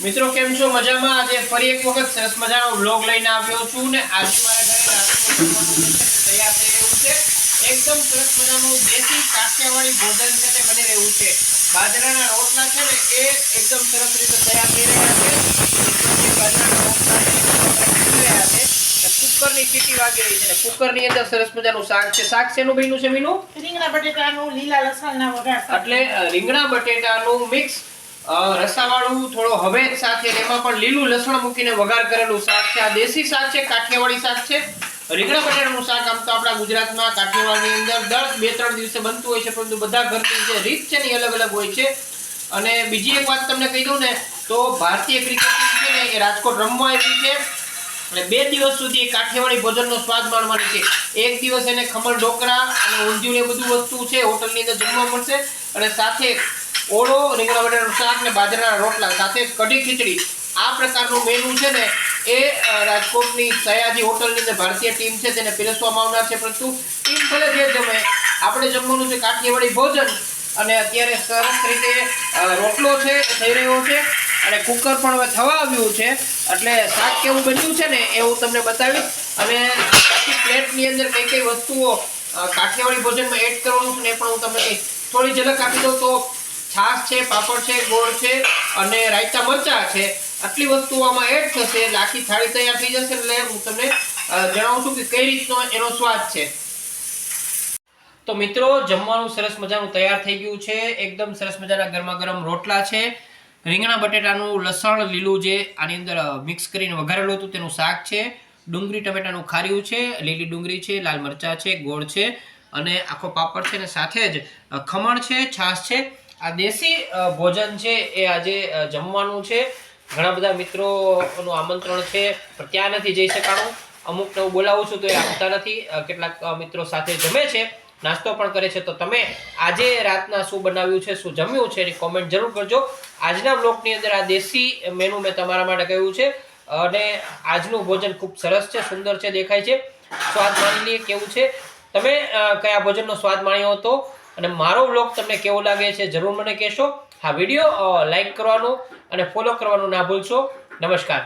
મિત્રો કેમ છો? મજામાં? આજે ફરી એક વખત સરસ મજાનો બ્લોગ લઈને આવ્યો છું ને આજે મારા ઘરે તૈયાર થઈ રહ્યું છે. એકદમ સરસ મજાનું દેશી કાઠિયાવાડી ભોજન છે તે બની રહ્યું છે. બાજરાના રોટલા છે ને એ એકદમ સરસ રીતે તૈયાર થઈ રહ્યા છે. બાજરાના રોટલા રહ્યા કુકરની સીટી વાગી રહી છે ને કુકરની અંદર સરસ મજાનું શાક છે. શાક શેનું બન્યું છે મીનું? રીંગણા બટેટાનું લીલા લસણના વઘાર. એટલે રીંગણા બટેટાનું મિક્સ રસાવાળું થોડો હવેજ સાથે છે એમાં પણ લીલું લસણ મૂકીને વઘાર કરેલું શાક છે. આ દેશી શાક છે, કાઠિયાવાડી શાક છે. રીંગણા બટેટાનું શાક આમ તો આપણા ગુજરાતમાં કાઠિયાવાડની અંદર દર બે ત્રણ દિવસે બનતું હોય છે, પરંતુ બધા ઘરની જે રીત છે ને એ અલગ અલગ હોય છે. અને બીજી એક વાત તમને કહી દઉં ને, તો ભારતીય ક્રિકેટ ટીમ છે ને એ રાજકોટ રમવા આવી છે. અને બે દિવસ સુધી કાઠિયાવાડી ભોજનનો સ્વાદ માણવાની છે. એક દિવસ એને ખમણ ઢોકળા અને ઊંધિયું એ બધું વસ્તુ છે, હોટલની અંદર જમવા મળશે. અને સાથે ઓળો રીંગણા બટાટાનું શાક ને બાજરાના રોટલા સાથે કઢી ખીચડી. આ પ્રકારનું મેનુ છે ને એ રાજકોટની સયાજી હોટલની અંદર ભારતીય ટીમ છે, તેને પીરસવામાં આવનાર છે. પરંતુ ટીમ ભલે જે જમે, આપણે જમવાનું છે કાઠિયાવાડી ભોજન અને અત્યારે સરસ રીતે રોટલો છે થઈ રહ્યો છે અને કુકર પણ હવે થવા આવ્યું છે. એટલે શાક કેવું બન્યું છે ને એ હું તમને બતાવીશ. અને બાકી પ્લેટની અંદર કઈ કઈ વસ્તુઓ કાઠિયાવાડી ભોજનમાં એડ કરવાનું છે ને એ પણ હું તમને થોડી ઝલક આપી દઉં તો છાશ છે, પાપડ છે, ગોળ છે અને રાયતા મરચાં છે. આટલી વસ્તુઓ આમાં એડ થશે એટલે થાળી તૈયાર થઈ જશે એટલે હું તમને જણાવું છું કે કઈ રીતનો એનો સ્વાદ છે. તો મિત્રો, જમવાનું સરસ મજાનું તૈયાર થઈ ગયું છે. એકદમ સરસ મજાના ગરમા ગરમ રોટલા છે. રીંગણા બટેટાનું લસણ લીલું જે આની અંદર મિક્સ કરીને વઘારેલું હતું તેનું શાક છે. ડુંગળી ટમેટાનું ખાર્યું છે, લીલી ડુંગળી છે, લાલ મરચાં છે, ગોળ છે અને આખો પાપડ છે અને સાથે જ ખમણ છે, છાશ છે. આ દેશી ભોજન છે એ આજે જમવાનું છે. ઘણા બધા મિત્રોનું આમંત્રણ છે ત્યાં નથી જઈ શકાણું. અમુકને હું બોલાવું છું તો એ આપતા નથી. કેટલાક મિત્રો સાથે જમે છે, નાસ્તો પણ કરે છે. તો તમે આજે રાતના શું બનાવ્યું છે, શું જમ્યું છે, એની કોમેન્ટ જરૂર કરજો. આજના બ્લોગની અંદર આ દેશી મેનુ મેં તમારા માટે કહ્યું છે. અને આજનું ભોજન ખૂબ સરસ છે, સુંદર છે, દેખાય છે. સ્વાદ માણી લઈએ કેવું છે? તમે કયા ભોજનનો સ્વાદ માણ્યો હતો? અને મારો બ્લોગ તમને કેવો લાગે છે જરૂર મને કહેશો. હા વીડિયો લાઈક કરવાનું અને ફોલો કરવાનું ના ભૂલશો. નમસ્કાર.